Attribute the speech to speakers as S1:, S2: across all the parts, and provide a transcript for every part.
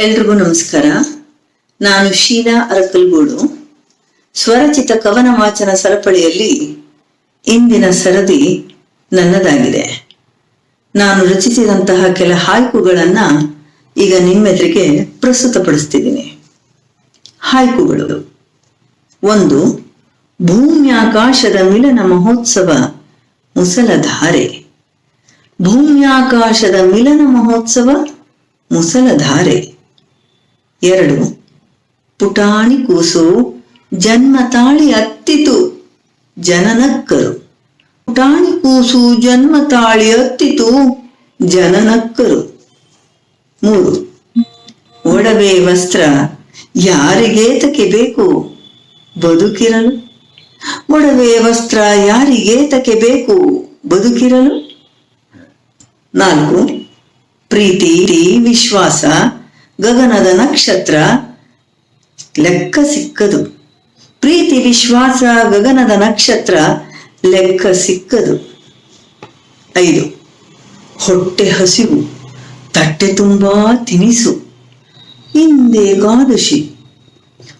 S1: ಎಲ್ರಿಗೂ ನಮಸ್ಕಾರ. ನಾನು ಶೀಲಾ ಅರಕಲ್ಗೂಡು. ಸ್ವರಚಿತ ಕವನ ವಾಚನ ಸರಪಳಿಯಲ್ಲಿ ಇಂದಿನ ಸರದಿ ನನ್ನದಾಗಿದೆ. ನಾನು ರಚಿಸಿದಂತಹ ಕೆಲ ಹಾಯ್ಕುಗಳನ್ನ ಈಗ ನಿಮ್ಮೆದುರಿಗೆ ಪ್ರಸ್ತುತಪಡಿಸ್ತಿದ್ದೀನಿ. ಹಾಯ್ಕುಗಳು. ಒಂದು, ಭೂಮ್ಯಾಕಾಶದ ಮಿಲನ ಮಹೋತ್ಸವ ಮುಸಲಧಾರೆ. ಭೂಮ್ಯಾಕಾಶದ ಮಿಲನ ಮಹೋತ್ಸವ ಮುಸಲಧಾರೆ. ಎರಡು. ಪುಟಾಣಿ ಕೂಸು, ಜನ್ಮ ತಾಳಿ ಅತ್ತಿತು, ಜನನಕ್ಕರು. ಪುಟಾಣಿ ಕೂಸು, ಜನ್ಮ ತಾಳಿ ಅತ್ತಿತು, ಜನನಕ್ಕರು. ಮೂರು. ಒಡವೆ ವಸ್ತ್ರ ಯಾರಿಗೇತಕ್ಕೆ ಬೇಕು? ಬದುಕಿರಲು. ಒಡವೆ ವಸ್ತ್ರ ಯಾರಿಗೇತಕ್ಕೆ ಬೇಕು? ಬದುಕಿರಲು. ನಾಲ್ಕು. ಪ್ರೀತಿ, ವಿಶ್ವಾಸ ಗಗನದ ನಕ್ಷತ್ರ ಲೆಕ್ಕ ಸಿಕ್ಕದು. ಪ್ರೀತಿ, ವಿಶ್ವಾಸ, ಗಗನದ ನಕ್ಷತ್ರ ಲೆಕ್ಕ ಸಿಕ್ಕದು. ಐದು, ಹೊಟ್ಟೆ ಹಸಿವು, ತಟ್ಟೆ ತುಂಬಾ ತಿನಿಸು. ಹಿಂದೆ ಏಕಾದಶಿ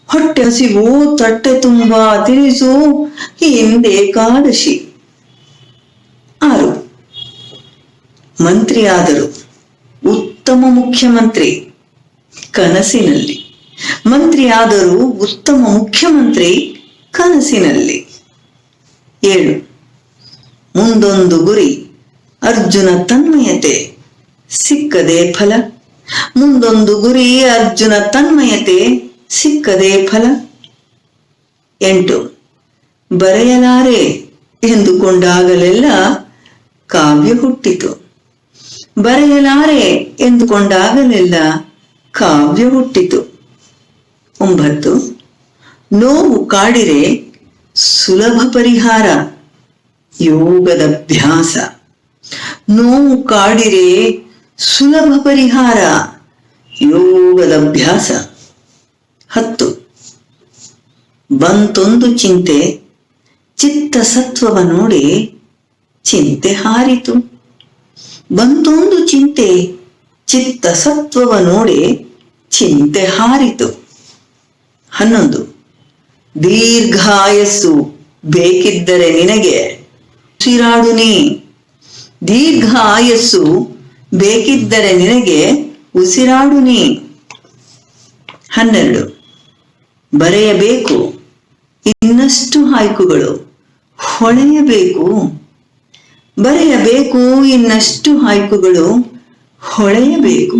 S1: ಹೊಟ್ಟೆ ಹಸಿವು, ತಟ್ಟೆ ತುಂಬಾ ತಿನಿಸು, ಹಿಂದೆ ಏಕಾದಶಿ ಆರು, ಮಂತ್ರಿಯಾದರು, ಉತ್ತಮ ಮುಖ್ಯಮಂತ್ರಿ. ಕನಸಿನಲ್ಲಿ. ಮಂತ್ರಿಯಾದರೂ ಉತ್ತಮ ಮುಖ್ಯಮಂತ್ರಿ ಕನಸಿನಲ್ಲಿ. ಏಳು. ಮುಂದೊಂದು ಗುರಿ, ಅರ್ಜುನ ತನ್ಮಯತೆ, ಸಿಕ್ಕದೆ ಫಲ. ಮುಂದೊಂದು ಗುರಿ, ಅರ್ಜುನ ತನ್ಮಯತೆ, ಸಿಕ್ಕದೆ ಫಲ. ಎಂಟು. ಬರೆಯಲಾರೆ ಎಂದುಕೊಂಡಾಗಲೆಲ್ಲ ಕಾವ್ಯ ಹುಟ್ಟಿತು. ಬರೆಯಲಾರೆ ಎಂದುಕೊಂಡಾಗಲೆಲ್ಲ ಕಾವ್ಯ ಹುಟ್ಟಿತು. ಒಂಬತ್ತು, ನೋವು ಕಾಡಿರೆ ಸುಲಭ ಪರಿಹಾರ, ಯೋಗದ ಅಭ್ಯಾಸ. ನೋವು ಕಾಡಿರೆ ಸುಲಭ ಪರಿಹಾರ, ಯೋಗದ ಅಭ್ಯಾಸ. ಹತ್ತು, ಬಂತೊಂದು ಚಿಂತೆ ಚಿತ್ತ ಸತ್ವವ ನೋಡಿ ಚಿಂತೆ ಹಾರಿತು. ಬಂತೊಂದು ಚಿಂತೆ ಚಿತ್ತ ಸತ್ವವ ನೋಡಿ ಚಿಂತೆ ಹಾರಿತು. ಹನ್ನೊಂದು, ದೀರ್ಘಾಯಸ್ಸು ಬೇಕಿದ್ದರೆ ನಿನಗೆ ಉಸಿರಾಡುನಿ ದೀರ್ಘ ಆಯಸ್ಸು ಬೇಕಿದ್ದರೆ ನಿನಗೆ ಉಸಿರಾಡು ನೀ. ಹನ್ನೆರಡು, ಬರೆಯಬೇಕು ಇನ್ನಷ್ಟು ಹಾಯ್ಕುಗಳು ಹೊಳೆಯಬೇಕು. ಬರೆಯಬೇಕು ಇನ್ನಷ್ಟು ಹಾಯ್ಕುಗಳು ಹೊಳೆಯಬೇಕು.